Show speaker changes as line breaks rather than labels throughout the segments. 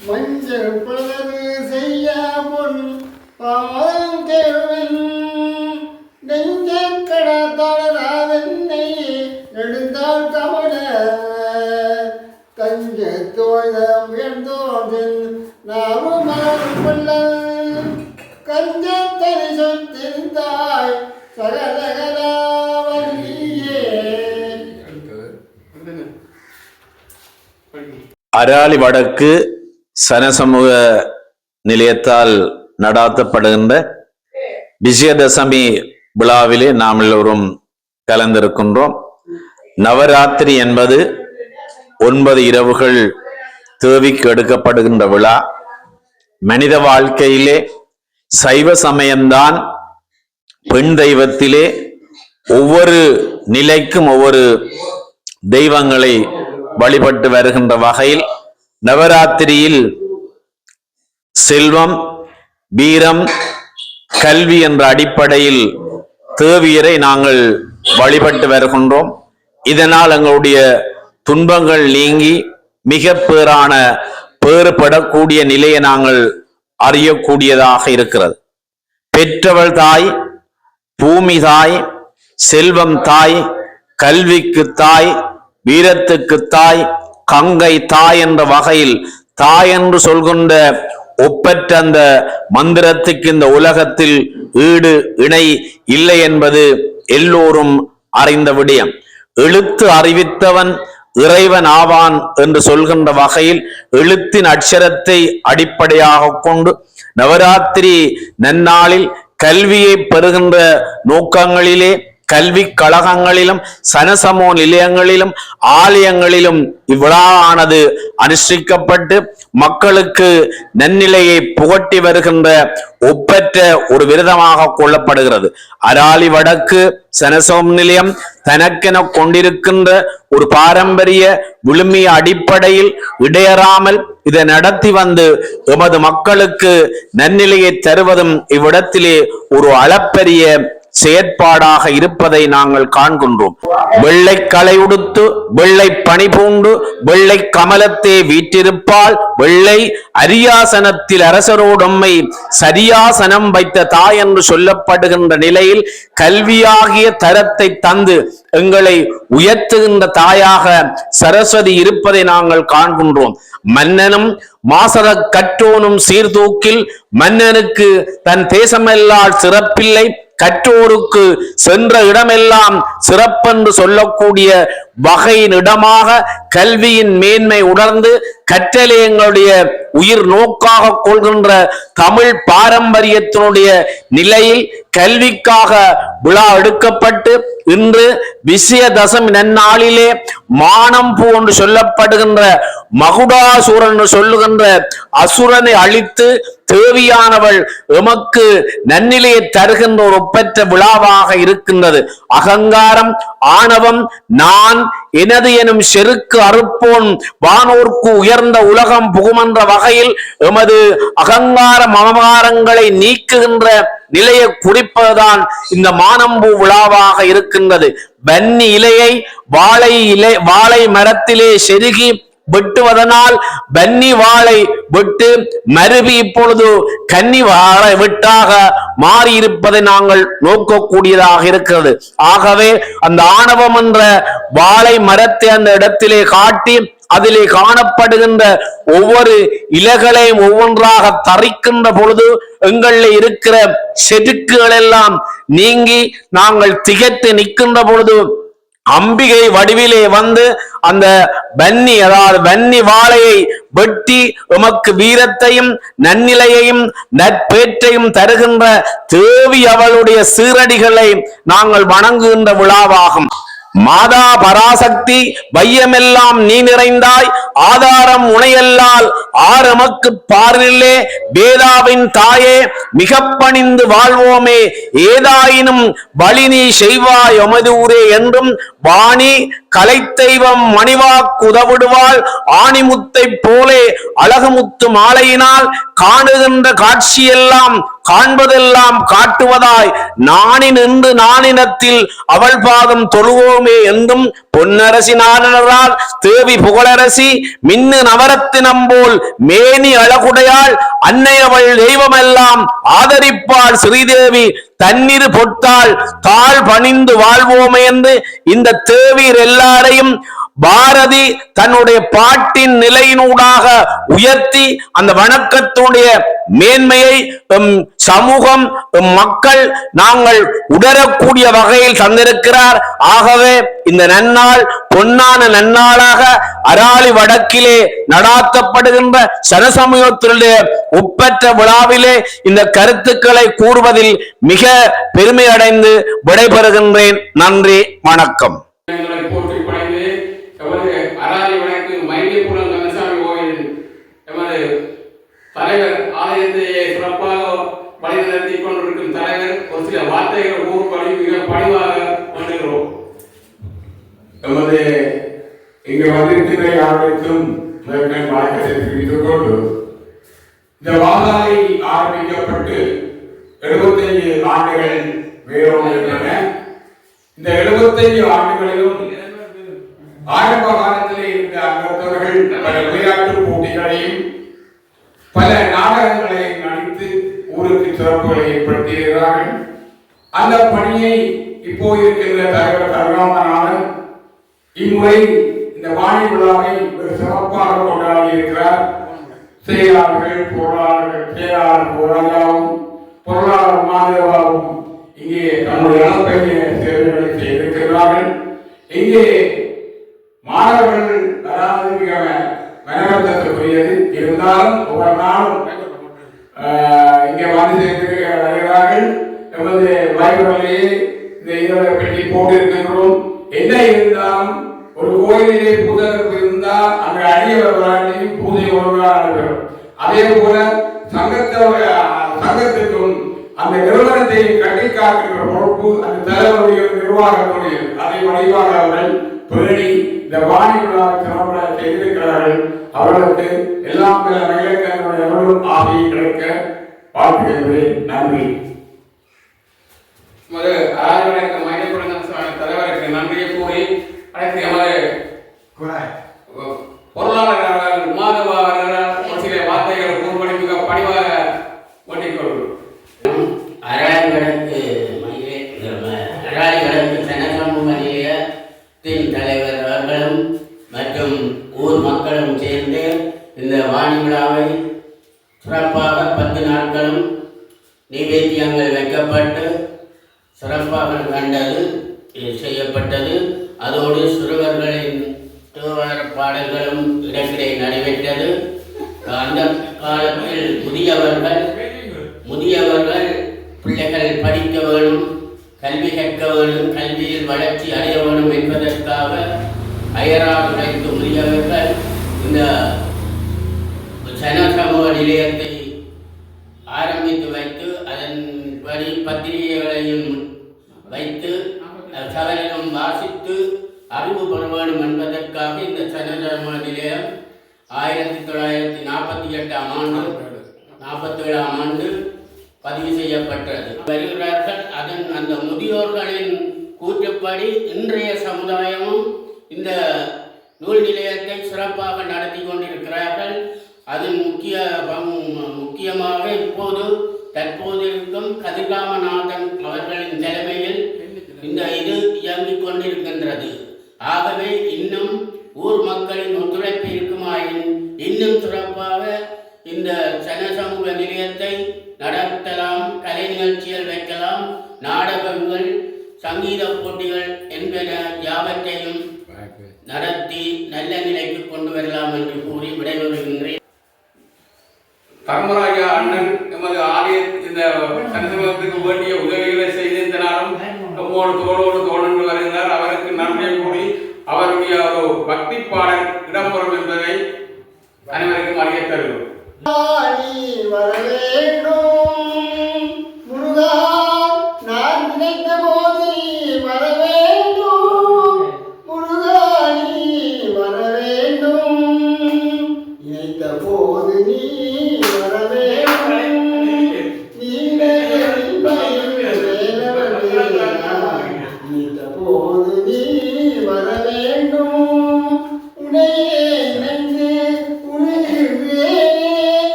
மஞ்சள் பலவு செய்ய பொன் பாதம் தேவன் நெஞ்சே கடத்தாளராதன்னை நெடுந்தாள் கவல கஞ்ச தோழம் உயர்ந்தோதன் நாமுமாறு கொள்ளல். கஞ்ச சொத்திருந்தாய் சகலகலா
அராலி வடக்கு சனசமூக நிலையத்தால் நடாத்தப்படுகின்ற விஜயதசமி விழாவிலே நாம் எல்லோரும் கலந்திருக்கின்றோம். நவராத்திரி என்பது ஒன்பது இரவுகள் தேவிக்கு எடுக்கப்படுகின்ற விழா. மனித வாழ்க்கையிலே சைவ சமயம்தான் பெண் தெய்வத்திலே ஒவ்வொரு நிலைக்கும் ஒவ்வொரு தெய்வங்களை வழிபட்டு வருகின்ற வகையில் நவராத்திரியில் செல்வம் வீரம் கல்வி என்ற அடிப்படையில் தேவியரை நாங்கள் வழிபட்டு வருகின்றோம். இதனால் எங்களுடைய துன்பங்கள் நீங்கி மிக பேரான பேறுபடக்கூடிய நிலையை நாங்கள் அறியக்கூடியதாக இருக்கிறது. பெற்றவள் தாய் பூமி தாய் செல்வம் தாய் கல்விக்கு தாய் வீரத்துக்கு தாய் கங்கை தாய் என்ற வகையில் தாய் என்று சொல்கின்ற ஒப்பற்ற அந்த மந்திரத்துக்கு இந்த உலகத்தில் ஈடு இணை இல்லை என்பது எல்லோரும் அறிந்த விடயம். எழுத்து அறிவித்தவன் இறைவன் ஆவான் என்று சொல்கின்ற வகையில் எழுத்தின் அட்சரத்தை அடிப்படையாக கொண்டு நவராத்திரி நன்னாளில் கல்வியை பெறுகின்ற நோக்கங்களிலே கல்வி கழகங்களிலும் சனசமோ நிலையங்களிலும் ஆலயங்களிலும் இவ்விழாவானது அனுஷ்டிக்கப்பட்டு மக்களுக்கு நன்னிலையை புகட்டி வருகின்ற ஒப்பற்ற ஒரு விரதமாக கொள்ளப்படுகிறது. அராலி வடக்கு சனசோம் நிலையம் தனக்கென கொண்டிருக்கின்ற ஒரு பாரம்பரிய விழுமிய அடிப்படையில் இடையறாமல் இதை நடத்தி வந்து எமது மக்களுக்கு நன்னிலையை தருவதும் இவ்விடத்திலே ஒரு அளப்பரிய செயற்பாடாக இருப்பதை நாங்கள் காண்கின்றோம். வெள்ளை களை உடுத்து வெள்ளை பனி பூண்டு வெள்ளை கமலத்தே வீற்றிருப்பால் வெள்ளை அரியாசனத்தில் அரசரோடம்மை சரியாசனம் வைத்த தாய் என்று சொல்லப்படுகின்ற நிலையில் கல்வியாகிய தரத்தை தந்து எங்களை உயர்த்துகின்ற தாயாக சரஸ்வதி இருப்பதை நாங்கள் காண்கின்றோம். மன்னனும் மாசர கற்றோனும் சீர்தூக்கில் மன்னனுக்கு தன் தேசமெல்லால் சிறப்பில்லை. கற்றோருக்கு சென்ற இடமெல்லாம் சிறப்பென்று சொல்லக்கூடிய வகையின் இடமாக கல்வியின் மேன்மை உணர்ந்து கற்றலே எங்களுடைய உயிர் நோக்காக கொள்கின்ற தமிழ் பாரம்பரியத்தினுடைய நிலையில் கல்விக்காக விழா எடுக்கப்பட்டு இன்று விசயதசமி நன்னாளிலே மானம் பூ என்று சொல்லப்படுகின்ற மகுடாசுரன் என்று சொல்லுகின்ற அசுரனை அழித்து தேவியானவள் எமக்கு நன்னிலையை தருகின்ற ஒரு ஒப்பற்ற விழாவாக இருக்கின்றது. அகங்காரம் ஆணவம் நான் எனது எனும் செருக்கு அறுப்போன் வானோர்க்கு உயர்ந்த உலகம் புகுமன்ற வகையில் எமது அகங்கார மமகாரங்களை நீக்குகின்ற நிலையை குறிப்பதுதான் இந்த மானம்பூ விழாவாக இருக்கின்றது. பன்னி இலையை வாழை இலை வாழை மரத்திலே செருகி வெட்டுவதனால் பன்னி வாழை விட்டு மருவி இப்பொழுது கன்னி வாழை விட்டாக மாறி இருப்பதை நாங்கள் நோக்கக்கூடியதாக இருக்கிறது. ஆகவே அந்த ஆணவம் என்ற வாழை மரத்தை அந்த இடத்திலே காட்டி அதிலே காணப்படுகின்ற ஒவ்வொரு இலைகளையும் ஒவ்வொன்றாக தரிக்கின்ற பொழுது எங்களில் இருக்கிற செதுக்குகள் எல்லாம் நீங்கி நாங்கள் திகைத்து நிற்கின்ற பொழுது அம்பிகை வடிவிலே வந்து அந்த வன்னி அதாவது வன்னி வாழையை வெட்டி உமக்கு வீரத்தையும் நன்னிலையையும் நற்பேற்றையும் தருகின்ற தேவி அவளுடைய சீரடிகளை நாங்கள் வணங்குகின்ற விழாவாகும். மாதா பராசக்தி வையமெல்லாம் நீ நிறைந்தாய் ஆதாரம் உனையல்லால் ஆரமக்கு பார்நில்லே வேதாவின் தாயே மிக பணிந்து வாழ்வோமே ஏதாயினும் வழி நீ செய்வாய் எமது ஊரே என்றும் வாணி கலைத்தெய்வம் மணிவாக்குதவிடுவாள் ஆணிமுத்தை போலே அழகுமுத்து மாலையினால் காணுகின்ற காட்சியெல்லாம் காண்பதெல்லாம் காட்டுவதாய். நாணி நின்று நாணினத்தில் அவள் பாதம் தொழுவோமே என்றும் பொன்னரசி நாரணரால் தேவி புகழரசி மின்னு நவரத்தினம் போல் மேனி அழகுடையாள். அன்னை அவள் தெய்வமெல்லாம் ஆதரிப்பாள் ஸ்ரீதேவி. தண்ணீர் பொட்டால் தாழ் பணிந்து வாழ்வோமே என்று இந்த தேவீர் எல்லாரையும் பாரதி தன்னுடைய பாட்டின் நிலையினூடாக உயர்த்தி அந்த வணக்கத்துடைய மேன்மையை சமூகம் மக்கள் நாங்கள் உணரக்கூடிய வகையில் தந்திருக்கிறார். ஆகவே இந்த நன்னாள் பொன்னான நன்னாளாக அராளி வடக்கிலே நடாத்தப்படுகின்ற சனசமூகத்தினுடைய ஒப்பற்ற விழாவிலே இந்த கருத்துக்களை கூறுவதில் மிக பெருமை அடைந்து விடைபெறுகின்றேன். நன்றி வணக்கம்.
எங்களை போற்றி படைந்து தலைவர் ஆலயத்தை சிறப்பாக வழிநடத்தி கொண்டிருக்கும் தலைவர் ஒரு சில வார்த்தைகள் ஊர்படி மிக பணிவாக வேண்டுகிறோம்
எமது இங்கு வந்திருக்கிற யாருக்கும் வணக்கத்தை தெரிவித்துக் கொண்டு இந்த வாதாளி ஆரம்பிக்கப்பட்டு எழுபத்தைந்து ஆண்டுகள் வேறொன்றன இந்த எழுபத்தைந்து ஆண்டுகளிலும் ஆரம்ப காலத்திலே இருந்த அங்கத்தவர்கள் பல விளையாட்டு போட்டிகளையும் பல நாடகங்களையும் நடித்து ஊருக்கு சிறப்புகளை ஏற்படுத்தியிருக்கிறார்கள். அந்த பணியை இப்போ இருக்கின்ற தலைவர் கருணாமனாலும் இம்முறை இந்த வாணி விழாவை ஒரு சிறப்பாக கொண்டாடி இருக்கிறார். செயலாளர்கள் பொருளாளர்கள் செயலாளர் போராஜாவும் பொருளாளர் மாதேவாவும் இங்கே தன்னுடைய அளப்பெரிய சேவைகளை செய்திருக்கிறார்கள். இங்கே மாணவர்கள் வராது மிக மனவர்த்தத்துக்குரியது இருந்தாலும் ஒவ்வொரு நாளும் இங்கே வந்து சேர்ந்திருக்க வருகிறார்கள். நமது வாய்ப்புகளிலே இந்த இதழை பெட்டி போட்டிருக்கின்றோம். என்ன இருந்தாலும் ஒரு கோயிலிலே புதருக்கு இருந்தால் அங்கே அடியவர் விளையாட்டையும் பூஜை ஒழுங்காக நடைபெறும். அதே போல சங்கத்தோட சங்கத்திற்கும் அந்த நிறுவனத்தை கட்டி காக்கின்ற பொறுப்பு அந்த தலைவருடைய நிர்வாகத்துடைய அதை வடிவாக அவர்கள் பேணி இந்த வாணி விழாவை சிறப்புற செய்திருக்கிறார்கள். அவர்களுக்கு எல்லாம் பல மகிழக்கங்களும் அவர்களும் கிடைக்க வாழ்த்துகிறேன் நன்றி.
எமது அராலி தலைவருக்கு நன்றியை கூறி அடுத்து எமது பொருளாளர் மாதவா அவர்கள் ஒரு சில வார்த்தைகள் ஊர்படி மிக பணிவாக வேண்டிக் கொள்கிறோம்
அராலி வடக்கு மயிலே அராலி வடக்கு சனசமூக நிலையத்தின் தலைவர் அவர்களும் மற்றும் ஊர் மக்களும் சேர்ந்து இந்த வாணி விழாவை சிறப்பாக பத்து நாட்களும் நிவேத்தியங்கள் வைக்கப்பட்டு சிறப்பாக கண்டது இது செய்யப்பட்டது அதோடு சிறுவர்களின் தேவார பாடல்களும் இடக்கிடை நடைபெற்றது அந்த காலத்தில் முதியவர்கள் முதியவர்கள் பிள்ளைகள் படிக்க வேணும் கல்வி கற்க வேண்டும் கல்வியில் வளர்ச்சி அடைய வேண்டும் என்பதற்காக அயரால் உழைத்து உரியவர்கள் இந்த சனசமூக நிலையத்தை ஆரம்பித்து வைத்து அதன்படி பத்திரிகைகளையும் வைத்து சகலிலும் வாசித்து அறிவு பெற வேண்டும் என்பதற்காக இந்த சனசமூக நிலையம் ஆயிரத்தி தொள்ளாயிரத்தி நாற்பத்தி எட்டாம் ஆண்டு நாற்பத்தேழாம் ஆண்டு பதிவு செய்யப்பட்டது. வருகிறார்கள். அதன் அந்த முதியோர்களின் கூற்றுப்படி இன்றைய சமுதாயமும் இந்த நூல் நிலையத்தை சிறப்பாக நடத்தி கொண்டிருக்கிறார்கள். அதன் முக்கிய முக்கியமாக இப்போது தற்போது இருக்கும் கதிர்காமநாதன் அவர்களின் தலைமையில் இந்த இது இயங்கிக் கொண்டிருக்கின்றது. ஆகவே இன்னும் ஊர் மக்களின் ஒத்துழைப்பு இருக்குமாயின் இன்னும் சிறப்பாக இந்த சனசமூக நிலையத்தை நடத்தலாம் கலை நிகழ்ச்சிகள் வைக்கலாம் நாடகங்கள் சங்கீத போட்டிகள் என்பன யாவற்றையும் நடத்தி நல்ல நிலைக்கு கொண்டு வரலாம் என்று கூறி விடைபெறுகின்றேன்.
தர்மராஜா அண்ணன் எமது ஆலய இந்த சனசமத்துக்கு வேண்டிய உதவிகளை செய்திருந்தாலும் நம்மோடு தோளோடு தோழன்று வருகிறார்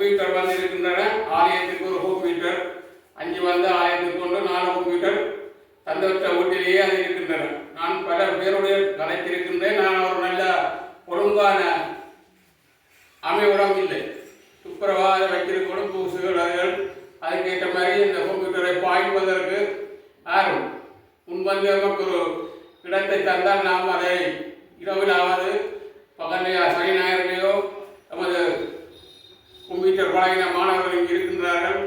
மீட்டர் வந்து இருக்கின்றன ஆலயத்துக்கு ஒரு ஹோம் மீட்டர் அஞ்சு வந்து ஆலயத்துக்கு கொண்டு நாலு கம்ப்யூட்டர் தந்தவற்ற வீட்டிலேயே அது இருக்கின்றன. நான் பல பேருடைய கலைத்திருக்கின்றேன் நான் ஒரு நல்ல ஒழுங்கான அமைவிடம் இல்லை. துப்புரவாக வைத்திருக்கணும் பூசுகள் அதுகள் அதுக்கேற்ற மாதிரி இந்த கம்ப்யூட்டரை பாய்வதற்கு யாரும் முன்வந்து நமக்கு ஒரு இடத்தை தந்தால் நாம் அதை இரவிலாவது பகலையா சனி ஞாயிறுலையோ நமது கம்ப்யூட்டர் பழகின மாணவர்கள் இங்கு இருக்கின்றார்கள்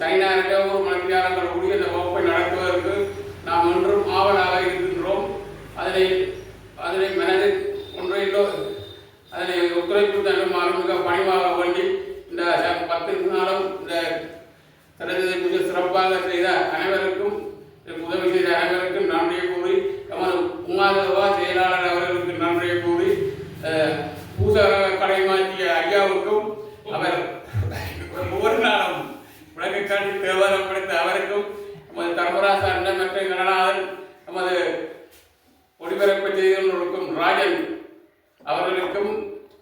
சனி ஞாயிறுலையோ ஒரு மணித்தியாலங்கள் கூடிய இந்த வகுப்பை நடத்துவதற்கு நாம் இன்றும் ஆவலாக இருக்கின்றோம். அதனை அதனை மனதில் ஒன்றையிலோ அதனை ஒத்துழைப்பு தன்னுமாறு மிக பணிவாக வேண்டி இந்த பத்து நாளும் இந்த திறந்ததை மிக சிறப்பாக செய்த அனைவருக்கும் உதவி செய்த அனைவருக்கும் நன்றியை கூறி எமது உமாதவா செயலாளர் அவர்களுக்கு நன்றியை கூறி அஹ், பூசக கடை மாற்றிய ஐயாவுக்கும் அவர் ஒவ்வொரு நாளும் விளக்கு காட்டி தேவாரப்படுத்த அவருக்கும் நமது தர்மராச அண்ணன் மற்றும் கணநாதன் நமது ஒளிபரப்பு செய்து கொண்டிருக்கும் ராஜன் அவர்களுக்கும்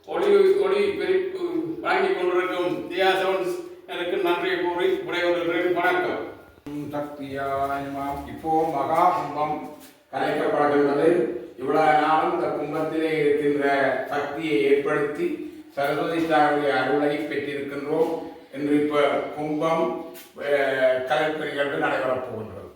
ஒளி ஒளி பெருப்பு வழங்கி கொண்டிருக்கும் தியா சவுண்ட்ஸ் எனக்கு நன்றி கூறி விடைபெறுகிறேன் வணக்கம்
சக்தியாயமாம் இப்போ மகா கும்பம் கலைக்கப்படுகின்றது. இவ்வளவு நாளும் இந்த கும்பத்திலே இருக்கின்ற சக்தியை ஏற்படுத்தி சரஸ்வதி தாயுடைய அருளை பெற்றிருக்கின்றோம். என்று இப்ப கும்பம் கலைப்பணிகள் நடைபெறப் போகின்றது.